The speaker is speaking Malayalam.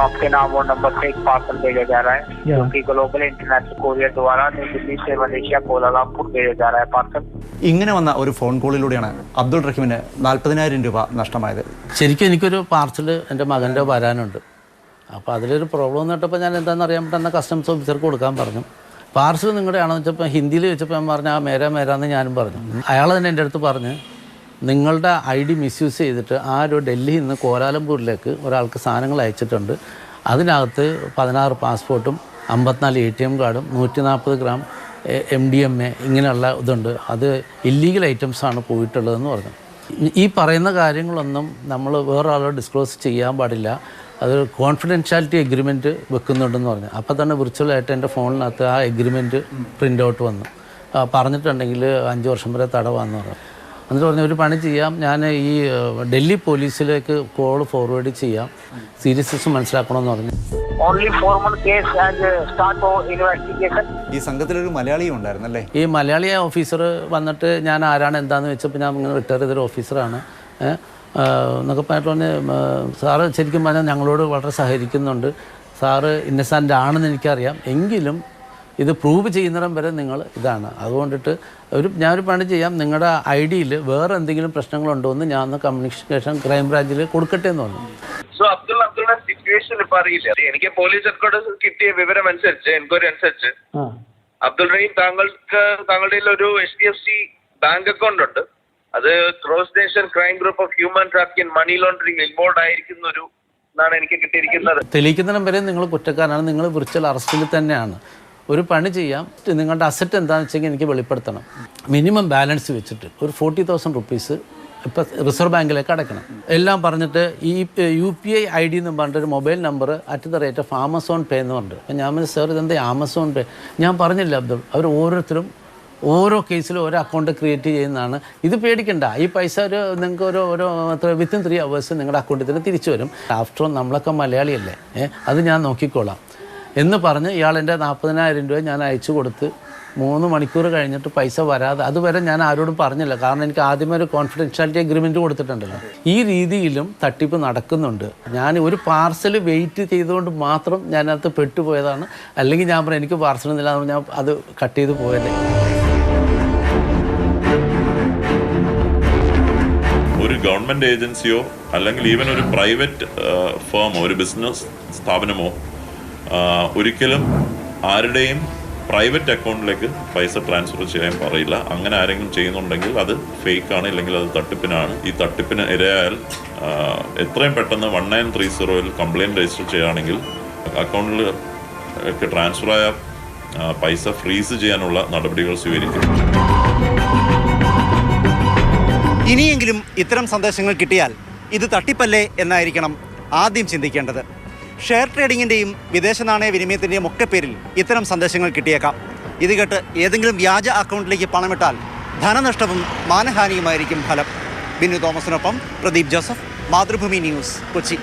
के नाम और नंबर से एक पार्सल भेजा जा रहा है Yeah. जो कि ग्लोबल इंटरनेशनल कोरियर द्वारा न्यू दिल्ली से मलेशिया कोलालमपुर भेजा जा रहा है पार्सल ഇങ്ങനെ വന്ന ഒരു ഫോൺ കോളിലൂടെയാണ് അബ്ദുൾ റഹീമിന് നാൽപ്പതിനായിരം രൂപ നഷ്ടമായത് ശരിക്കും എനിക്കൊരു പാർസൽ എൻ്റെ മകൻ്റെ വരാനുണ്ട് അപ്പോൾ അതിലൊരു പ്രോബ്ലം എന്നിട്ടപ്പോൾ ഞാൻ എന്താണെന്ന് അറിയാൻ പറ്റുന്ന കസ്റ്റംസ് ഓഫീസർക്ക് കൊടുക്കാൻ പറഞ്ഞു പാർസൽ നിങ്ങളുടെ ആണെന്ന് വെച്ചപ്പോൾ ഹിന്ദിയിൽ വെച്ചപ്പോൾ ഞാൻ പറഞ്ഞു ആ മേര മേരാന്ന് ഞാനും പറഞ്ഞു അയാൾ തന്നെ എൻ്റെ അടുത്ത് പറഞ്ഞ് നിങ്ങളുടെ ഐ ഡി മിസ്യൂസ് ചെയ്തിട്ട് ആരോ ഡൽഹിയിൽ നിന്ന് കോലാലംപൂരിലേക്ക് ഒരാൾക്ക് സാധനങ്ങൾ അയച്ചിട്ടുണ്ട്. അതിനകത്ത് പതിനാറ് പാസ്പോർട്ടും അമ്പത്തിനാല് എ ടി എം കാർഡും നൂറ്റി നാൽപ്പത് gram M D M A ഇങ്ങനെയുള്ള ഇതുണ്ട്. അത് ഇല്ലീഗൽ ഐറ്റംസാണ് പോയിട്ടുള്ളതെന്ന് പറഞ്ഞു. ഈ- പറയുന്ന കാര്യങ്ങളൊന്നും നമ്മൾ വേറൊരാളോട് ഡിസ്ക്ലോസ് ചെയ്യാൻ പാടില്ല. അത് കോൺഫിഡൻഷ്യാലിറ്റി എഗ്രിമെന്റ് വെക്കുന്നുണ്ടെന്ന് പറഞ്ഞു. അപ്പോൾ തന്നെ വിർച്വലായിട്ട് എന്റെ ഫോണിനകത്ത് ആ എഗ്രിമെന്റ് പ്രിന്റ് ഔട്ട് വന്നു. പറഞ്ഞിട്ടുണ്ടെങ്കിൽ അഞ്ച് വർഷം വരെ തടവാന്ന് പറഞ്ഞു. എന്നിട്ട് പറഞ്ഞു ഒരു പണി ചെയ്യാം. ഞാൻ ഈ ഡൽഹി പോലീസിലേക്ക് കോൾ ഫോർവേഡ് ചെയ്യാം. സീരിയസ്നെസ് മനസ്സിലാക്കണമെന്ന് പറഞ്ഞു. ഈ സംഘത്തിലൊരു ഒരു ഉണ്ടായിരുന്നല്ലേ? ഈ മലയാളി ഓഫീസർ വന്നിട്ട് ഞാൻ ആരാണ് എന്താന്ന് വെച്ചപ്പോൾ ഞാൻ ഇങ്ങനെ റിട്ടയർ ചെയ്തൊരു ഓഫീസറാണ് എന്നൊക്കെ പറഞ്ഞിട്ട് സാറ് ശരിക്കും പറഞ്ഞാൽ ഞങ്ങളോട് വളരെ സഹകരിക്കുന്നുണ്ട്. സാറ് ഇന്നസെന്റ് ആണെന്ന് എനിക്കറിയാം. എങ്കിലും ഇത് പ്രൂവ് ചെയ്യുന്നിടം വരെ നിങ്ങൾ ഇതാണ്. അതുകൊണ്ടിട്ട് ഒരു ഞാനൊരു പണി ചെയ്യാം. നിങ്ങളുടെ ഐ ഡിയിൽ വേറെ എന്തെങ്കിലും പ്രശ്നങ്ങളുണ്ടോ എന്ന് ഞാൻ ഒന്ന് കമ്മ്യൂണിക്കേഷൻ ക്രൈംബ്രാഞ്ചിൽ കൊടുക്കട്ടെ എന്ന് പറഞ്ഞു. സോ അബ്ദുൾ അബ്ദുള്ള സിറ്റുവേഷൻ ഇപ്പൊ അറിയില്ല. എനിക്ക് പോലീസ് ഹെഡ്ക്വാർട്ടേഴ്സിൽ കിട്ടിയ വിവരം അനുസരിച്ച് എൻക്വയറി അനുസരിച്ച് അബ്ദുൾ റഹീം താങ്കൾക്ക് താങ്കളുടെ ഒരു H D F C bank account ഉണ്ട്. അത് cross nation crime group of human trafficking money laundering involve ആയിരിക്കുന്ന ഒരു എന്നാണ് എനിക്ക് കിട്ടിയിരിക്കുന്നത്. തെളിയിക്കുന്നിടം വരെ നിങ്ങൾ കുറ്റക്കാരാണ് നിങ്ങൾ വിർച്വൽ അറസ്റ്റിൽ തന്നെയാണ്. ഒരു പണി ചെയ്യാം. നിങ്ങളുടെ അസറ്റ് എന്താണെന്ന് വെച്ചെങ്കിൽ എനിക്ക് വെളിപ്പെടുത്തണം. മിനിമം ബാലൻസ് വെച്ചിട്ട് ഒരു ഫോർട്ടി തൗസൻഡ് റുപ്പീസ് ഇപ്പം റിസർവ് ബാങ്കിലേക്ക് അടയ്ക്കണം. എല്ലാം പറഞ്ഞിട്ട് ഈ U P I I D എന്ന് പറഞ്ഞിട്ട് ഒരു mobile number at the rate of Amazon pay എന്ന് പറഞ്ഞിട്ട്. അപ്പം ഞാൻ സാർ ഇതെന്താ ആമസോൺ പേ ഞാൻ പറഞ്ഞില്ല അബ്ദുൾ അവർ ഓരോരുത്തരും ഓരോ കേസിലും ഓരോ അക്കൗണ്ട് ക്രിയേറ്റ് ചെയ്യുന്നതാണ്. ഇത് പേടിക്കണ്ട. ഈ പൈസ ഒരു നിങ്ങൾക്ക് ഒരു ഒരു വിത്തിൻ ത്രീ അവേഴ്സ് നിങ്ങളുടെ അക്കൗണ്ടിൽ തന്നെ തിരിച്ചു വരും. ആഫ്റ്റർ ഓൾ നമ്മളൊക്കെ മലയാളിയല്ലേ അത് ഞാൻ നോക്കിക്കോളാം. എന്ന് പറഞ്ഞ് ഇയാൾ എന്റെ നാൽപ്പതിനായിരം രൂപ ഞാൻ അയച്ചു കൊടുത്ത് മൂന്ന് മണിക്കൂർ കഴിഞ്ഞിട്ട് പൈസ വരാതെ അതുവരെ ഞാൻ ആരോടും പറഞ്ഞില്ല. കാരണം എനിക്ക് ആദ്യമേ ഒരു കോൺഫിഡൻഷ്യാലിറ്റി അഗ്രിമെന്റ് കൊടുത്തിട്ടുണ്ടല്ലോ. ഈ രീതിയിലും തട്ടിപ്പ് നടക്കുന്നുണ്ട്. ഞാൻ ഒരു പാർസൽ വെയിറ്റ് ചെയ്തുകൊണ്ട് മാത്രം ഞാനകത്ത് പെട്ടുപോയതാണ്. അല്ലെങ്കിൽ ഞാൻ പറയാം എനിക്ക് പാർസൽ എന്ന് ഞാൻ അത് കട്ട് ചെയ്ത് പോയതേ ഒരു ഗവൺമെന്റ് ഏജൻസിയോ അല്ലെങ്കിൽ ഈവൻ ഒരു പ്രൈവറ്റ് ഫേമോ ഒരു ബിസിനസ് സ്ഥാപനമോ ഒരിക്കലും ആരുടെയും പ്രൈവറ്റ് അക്കൗണ്ടിലേക്ക് പൈസ ട്രാൻസ്ഫർ ചെയ്യാൻ പറയില്ല. അങ്ങനെ ആരെങ്കിലും ചെയ്യുന്നുണ്ടെങ്കിൽ അത് ഫേക്കാണ് ഇല്ലെങ്കിൽ അത് തട്ടിപ്പിനാണ്. ഈ തട്ടിപ്പിന് ഇരയായാൽ എത്രയും പെട്ടെന്ന് വൺ നയൻ ത്രീ സീറോയിൽ കംപ്ലയിന്റ് രജിസ്റ്റർ ചെയ്യുകയാണെങ്കിൽ അക്കൗണ്ടിൽ ആയ പൈസ ഫ്രീസ് ചെയ്യാനുള്ള നടപടികൾ സ്വീകരിക്കും. ഇനിയെങ്കിലും ഇത്തരം സന്ദേശങ്ങൾ കിട്ടിയാൽ ഇത് തട്ടിപ്പല്ലേ എന്നായിരിക്കണം ആദ്യം ചിന്തിക്കേണ്ടത്. ഷെയർ ട്രേഡിങ്ങിന്റെയും വിദേശ നാണയ വിനിമയത്തിന്റെയും ഒക്കെ പേരിൽ ഇത്തരം സന്ദേശങ്ങൾ കിട്ടിയേക്കാം. ഇത് കേട്ട് ഏതെങ്കിലും വ്യാജ അക്കൗണ്ടിലേക്ക് പണമിട്ടാൽ ധനനഷ്ടവും മാനഹാനിയുമായിരിക്കും ഫലം. ബിന്നു തോമസിനൊപ്പം പ്രദീപ് ജോസഫ് മാതൃഭൂമി ന്യൂസ് കൊച്ചി.